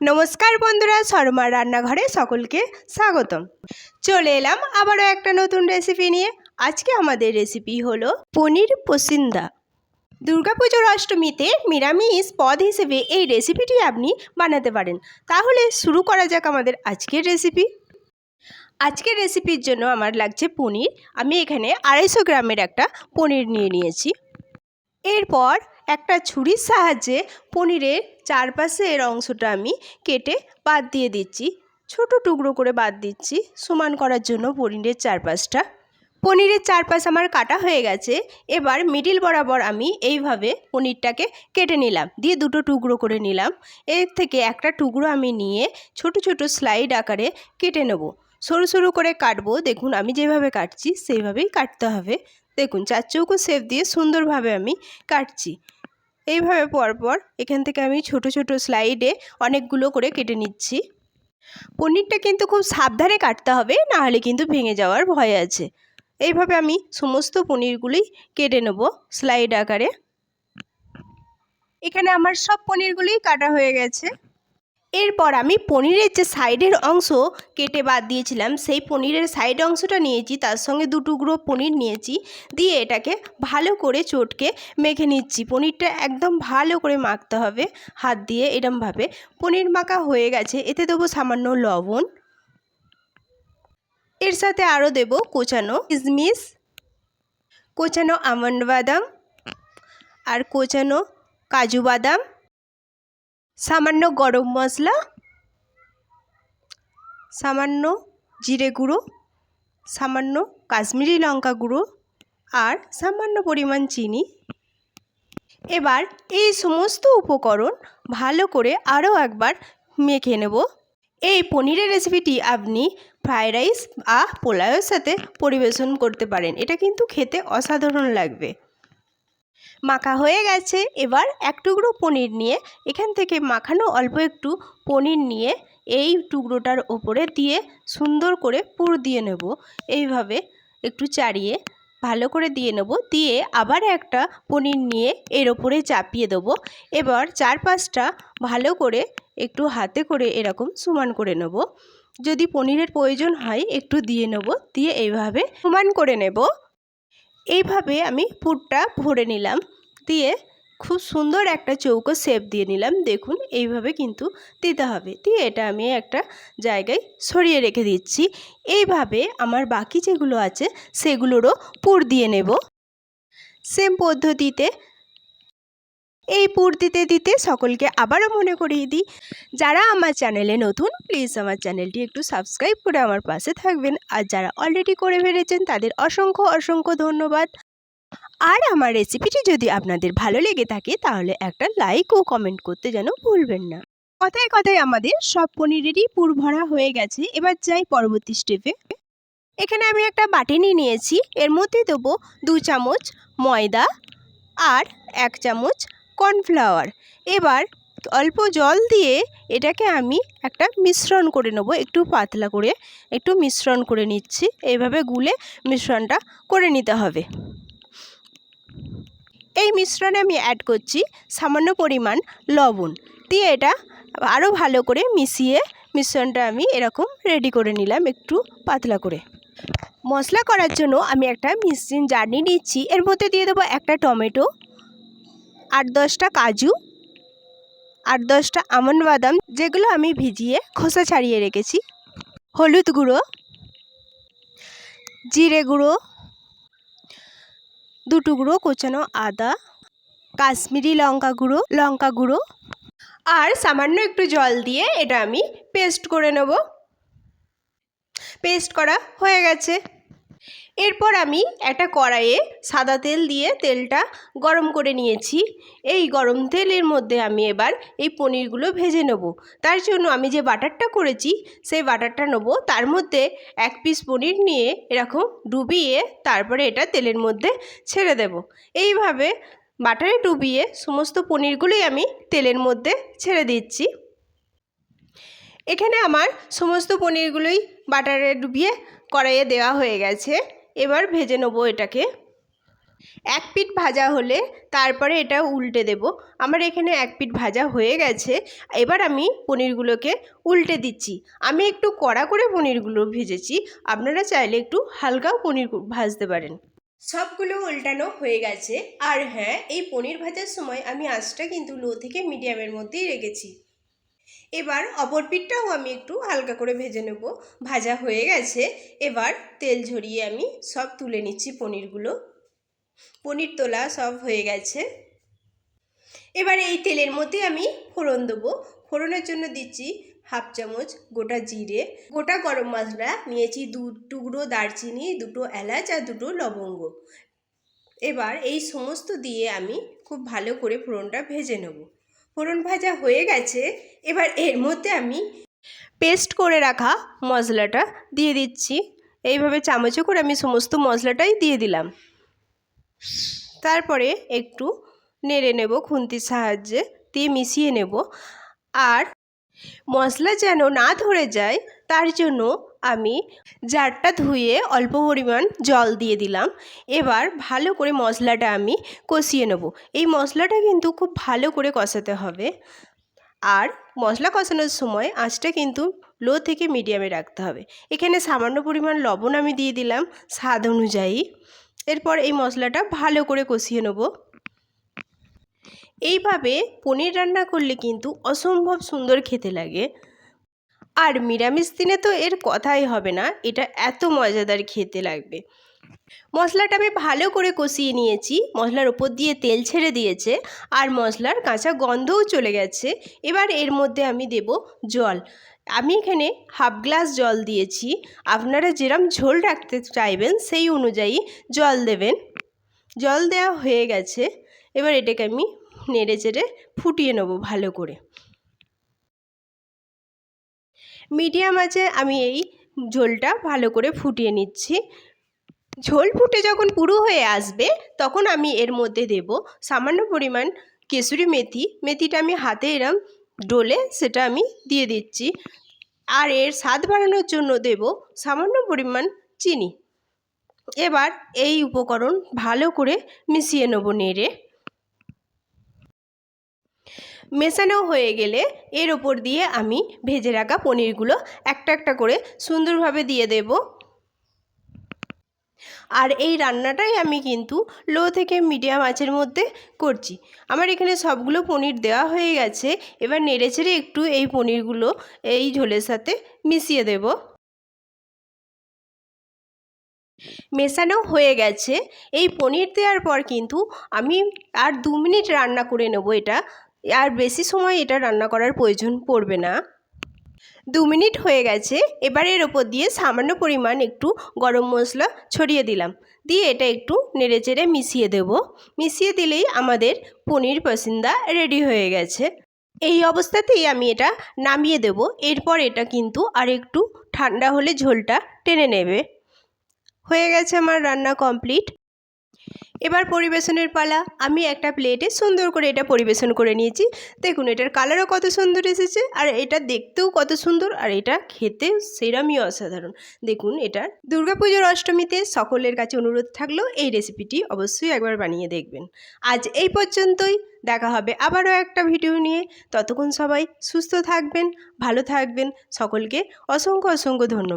নমস্কার বন্ধুরা শর্মার রান্নাঘরে সকলকে স্বাগতম। চলে এলাম আবারও একটা নতুন রেসিপি নিয়ে। আজকে আমাদের রেসিপি হলো পনির পসিন্দা। দুর্গাপুজোর অষ্টমীতে নিরামিষ পদ হিসেবে এই রেসিপিটি আপনি বানাতে পারেন। তাহলে শুরু করা যাক আমাদের আজকের রেসিপি আজকের রেসিপির জন্য আমার লাগছে পনির। আমি এখানে আড়াইশো গ্রামের একটা পনির নিয়ে নিয়েছি। এরপর একটা ছুরির সাহায্যে পনিরের চারপাশের অংশটা আমি কেটে বাদ দিয়ে দিচ্ছি। ছোট টুকরো করে বাদ দিচ্ছি সমান করার জন্য পনিরের চারপাশটা। পনিরের চারপাশ আমার কাটা হয়ে গেছে। এবার মিডিল বরাবর আমি এইভাবে পনিরটাকে কেটে নিলাম। দিয়ে দুটো টুকরো করে নিলাম। এর থেকে একটা টুকরো আমি নিয়ে ছোট ছোট স্লাইড আকারে কেটে নেব। সরু সরু করে কাটবো। দেখুন, আমি যেভাবে কাটছি, সেইভাবেই কাটতে হবে। দেখুন, চার চৌকো শেপ দিয়ে সুন্দরভাবে আমি কাটছি। এইভাবে পরপর এখান থেকে আমি ছোট ছোট স্লাইডে অনেকগুলো করে কেটে নিচ্ছি। পনিরটা কিন্তু খুব সাবধানে কাটতে হবে, নাহলে কিন্তু ভেঙে যাওয়ার ভয় আছে। এইভাবে আমি সমস্ত পনিরগুলি কেটে নেব স্লাইড আকারে। এখানে আমার সব পনিরগুলি কাটা হয়ে গেছে। এরপর আমি পনিরের যে সাইডের অংশ কেটে বাদ দিয়েছিলাম, সেই পনিরের সাইড অংশটা নিয়েছি, তার সঙ্গে দু টুকরো পনির নিয়েছি, দিয়ে এটাকে ভালো করে চটকে মেখে নিচ্ছি। পনিরটা একদম ভালো করে মাখতে হবে, হাত দিয়ে এরমভাবে। পনির মাখা হয়ে গেছে, এতে দেবো সামান্য লবণ। এর সাথে আরও দেব কোচানো কিশমিশ, কোচানো আমন্ড বাদাম, আর কোচানো কাজু বাদাম। সামান্য গরম মশলা, সামান্য জিরে গুঁড়ো, সামান্য কাশ্মীরি লঙ্কা গুঁড়ো আর সামান্য পরিমাণ চিনি। এবার এই সমস্ত উপকরণ ভালো করে আরও একবার মেখে নেব। এই পনিরের রেসিপিটি আপনি ফ্রায়েড রাইস বা পোলাওয়ের সাথে পরিবেশন করতে পারেন। এটা কিন্তু খেতে অসাধারণ লাগবে। মাখা হয়ে গেছে। এবার এক টুকরো পনির নিয়ে এখান থেকে মাখানো অল্প একটু পনির নিয়ে এই টুকরোটার ওপরে দিয়ে সুন্দর করে পুর দিয়ে নেব। এইভাবে একটু চাড়িয়ে ভালো করে দিয়ে নেব। দিয়ে আবার একটা পনির নিয়ে এর ওপরে চাপিয়ে দেবো। এবার চারপাশটা ভালো করে একটু হাতে করে এরকম সমান করে নেব। যদি পনিরের প্রয়োজন হয় একটু দিয়ে নেব। দিয়ে এইভাবে সমান করে নেব। এইভাবে আমি পুরটা ভরে নিলাম। দিয়ে খুব সুন্দর একটা চৌকো শেপ দিয়ে নিলাম। দেখুন, এইভাবে কিন্তু দিতে হবে। দিয়ে এটা আমি একটা জায়গায় সরিয়ে রেখে দিচ্ছি। এইভাবে আমার বাকি যেগুলো আছে, সেগুলোরও পুর দিয়ে নেব। সেম পদ্ধতিতে এই পুর দিতে দিতে সকলকে আবারও মনে করিয়ে দিই, যারা আমার চ্যানেলে নতুন প্লিজ আমার চ্যানেলটি একটু সাবস্ক্রাইব করে আমার পাশে থাকবেন। আর যারা অলরেডি করে ফেলেছেন, তাদের অসংখ্য অসংখ্য ধন্যবাদ। আর আমার রেসিপিটি যদি আপনাদের ভালো লেগে থাকে, তাহলে একটা লাইক ও কমেন্ট করতে যেন ভুলবেন না। কথায় কথায় আমাদের সব পনিরেরই পুর ভরা হয়ে গেছে। এবার যাই পরবর্তী স্টেপে এখানে আমি একটা বাটি নিয়ে নিয়েছি। এর মধ্যে দেবো দু চামচ ময়দা আর এক চামচ কর্নফ্লাওয়ার। এবার অল্প জল দিয়ে এটাকে আমি একটা মিশ্রণ করে নেব। একটু পাতলা করে, একটু মিশ্রণ করে নিচ্ছি। এইভাবে গুলে মিশ্রণটা করে নিতে হবে। এই মিশ্রণে আমি অ্যাড করছি সামান্য পরিমাণ লবণ। দিয়ে এটা আরও ভালো করে মিশিয়ে মিশ্রণটা আমি এরকম রেডি করে নিলাম একটু পাতলা করে। মশলা করার জন্য আমি একটা মিক্সিং জার্নি নিচ্ছি। এর মধ্যে দিয়ে দেবো একটা টমেটো আট দশটা কাজু আট দশটা আমন্ড বাদাম, যেগুলো আমি ভিজিয়ে খোসা ছাড়িয়ে রেখেছি। হলুদ গুঁড়ো, জিরে গুঁড়ো দু টুকরো কোচানো আদা, কাশ্মীরি লঙ্কা গুঁড়ো লঙ্কা গুঁড়ো, আর সামান্য একটু জল দিয়ে এটা আমি পেস্ট করে নেব। পেস্ট করা হয়ে গেছে। এরপর আমি একটা কড়াইয়ে সাদা তেল দিয়ে তেলটা গরম করে নিয়েছি। এই গরম তেলের মধ্যে আমি এবার এই পনিরগুলো ভেজে নেব। তার জন্য আমি যে বাটারটা করেছি, সেই বাটারটা নেব। তার মধ্যে এক পিস পনির নিয়ে এরকম ডুবিয়ে তারপরে এটা তেলের মধ্যে ছেড়ে দেব। এইভাবে বাটারে ডুবিয়ে সমস্ত পনিরগুলোই আমি তেলের মধ্যে ছেড়ে দিচ্ছি। এখানে আমার সমস্ত পনিরগুলোই বাটারে ডুবিয়ে কড়াইয়ে দেওয়া হয়ে গেছে। এবার ভেজে নেব এটাকে। এক পিঠ ভাজা হলে তারপরে এটা উল্টে দেব। আমার এখানে এক পিঠ ভাজা হয়ে গেছে। এবার আমি পনিরগুলোকে উল্টে দিচ্ছি। আমি একটু কড়া করে পনিরগুলো ভেজেছি। আপনারা চাইলে একটু হালকাও পনির ভাজতে পারেন। সবগুলো উল্টানো হয়ে গেছে। আর হ্যাঁ এই পনির ভাজার সময় আমি আঁচটা কিন্তু লো থেকে মিডিয়ামের মধ্যেই রেখেছি। এবার অপর পিঠটাও আমি একটু হালকা করে ভেজে নেব। ভাজা হয়ে গেছে। এবার তেল ঝরিয়ে আমি সব তুলে নিচ্ছি পনিরগুলো। পনির তোলা সব হয়ে গেছে। এবার এই তেলের মধ্যে আমি ফোড়ন দেবো। ফোড়নের জন্য দিচ্ছি হাফ চামচ গোটা জিরে। গোটা গরম মশলা নিয়েছি দু টুকরো দারচিনি, দুটো এলাচ আর দুটো লবঙ্গ। এবার এই সমস্ত দিয়ে আমি খুব ভালো করে ফোড়নটা ভেজে নেব। ফোড়ন ভাজা হয়ে গেছে, এবার এর মধ্যে আমি পেস্ট করে রাখা মশলাটা দিয়ে দিচ্ছি। এইভাবে চামচে করে আমি সমস্ত মশলাটাই দিয়ে দিলাম। তারপরে একটু নেড়ে নেব খুন্তির সাহায্যে, দিয়ে মিশিয়ে নেব। আর মশলা যেন না ধরে যায়, তার জন্য আমি জারটা ধুয়ে অল্প পরিমাণ জল দিয়ে দিলাম। এবার ভালো করে মশলাটা আমি কষিয়ে নেব। এই মশলাটা কিন্তু খুব ভালো করে কষাতে হবে। আর মশলা কষানোর সময় আঁচটা কিন্তু লো থেকে মিডিয়ামে রাখতে হবে। এখানে সামান্য পরিমাণ লবণ আমি দিয়ে দিলাম স্বাদ অনুযায়ী। এরপর এই মশলাটা ভালো করে কষিয়ে নেব। এইভাবে পনির রান্না করলে কিন্তু অসম্ভব সুন্দর খেতে লাগে। আর নিরামিষ দিনে তো এর কথাই হবে না, এটা এত মজাদার খেতে লাগবে। মশলাটা আমি ভালো করে কষিয়ে নিয়েছি, মশলার ওপর দিয়ে তেল ছেড়ে দিয়েছে আর মশলার কাঁচা গন্ধও চলে গেছে, এবার এর মধ্যে আমি দেব জল। আমি এখানে হাফ গ্লাস জল দিয়েছি, আপনারা যেরম ঝোল রাখতে চাইবেন সেই অনুযায়ী জল দেবেন। জল দেওয়া হয়ে গেছে, এবার এটাকে আমি নেড়ে চেড়ে ফুটিয়ে নেব ভালো করে। মিডিয়াম আছে, আমি এই ঝোলটা ভালো করে ফুটিয়ে নিচ্ছি। ঝোল ফুটে যখন পুরো হয়ে আসবে, তখন আমি এর মধ্যে দেব সামান্য পরিমাণ কেসুরি মেথি। মেথিটা আমি হাতে এরম ডোলে সেটা আমি দিয়ে দিচ্ছি। আর এর স্বাদ বাড়ানোর জন্য দেব সামান্য পরিমাণ চিনি। এবার এই উপকরণ ভালো করে মিশিয়ে নেব নেড়ে। মেশানো হয়ে গেলে এর ওপর দিয়ে আমি ভেজে রাখা পনিরগুলো একটা একটা করে সুন্দরভাবে দিয়ে দেব। আর এই রান্নাটাই আমি কিন্তু লো থেকে মিডিয়াম আঁচের মধ্যে করছি। আমার এখানে সবগুলো পনির দেওয়া হয়ে গেছে, এবার নেড়ে ছেড়ে একটু এই পনিরগুলো এই ঝোলের সাথে মিশিয়ে দেব। মেশানো হয়ে গেছে, এই পনির দেওয়ার পর কিন্তু আমি আর দু মিনিট রান্না করে নেব এটা। আর বেশি সময় এটা রান্না করার প্রয়োজন পড়বে না। দু মিনিট হয়ে গেছে, এবার এর ওপর দিয়ে সামান্য পরিমাণ একটু গরম মশলা ছড়িয়ে দিলাম। দিয়ে এটা একটু নেড়ে চেড়ে মিশিয়ে দেব। মিশিয়ে দিলেই আমাদের পনির পসিন্দা রেডি হয়ে গেছে। এই অবস্থাতেই আমি এটা নামিয়ে দেব, এরপর এটা কিন্তু আর একটু ঠান্ডা হলে ঝোলটা টেনে নেবে। হয়ে গেছে আমার রান্না কমপ্লিট। এবার পরিবেশনের পালা। আমি একটা প্লেটে সুন্দর করে এটা পরিবেশন করে নিয়েছি। দেখুন, এটার কালারও কত সুন্দর এসেছে আর এটা দেখতেও কত সুন্দর আর এটা খেতে সেরামই অসাধারণ। দেখুন, এটা দুর্গাপুজোর অষ্টমীতে সকলের কাছে অনুরোধ থাকলেও এই রেসিপিটি অবশ্যই একবার বানিয়ে দেখবেন। আজ এই পর্যন্তই। দেখা হবে আবারও একটা ভিডিও নিয়ে। ততক্ষণ সবাই সুস্থ থাকবেন, ভালো থাকবেন। সকলকে অসংখ্য অসংখ্য ধন্যবাদ।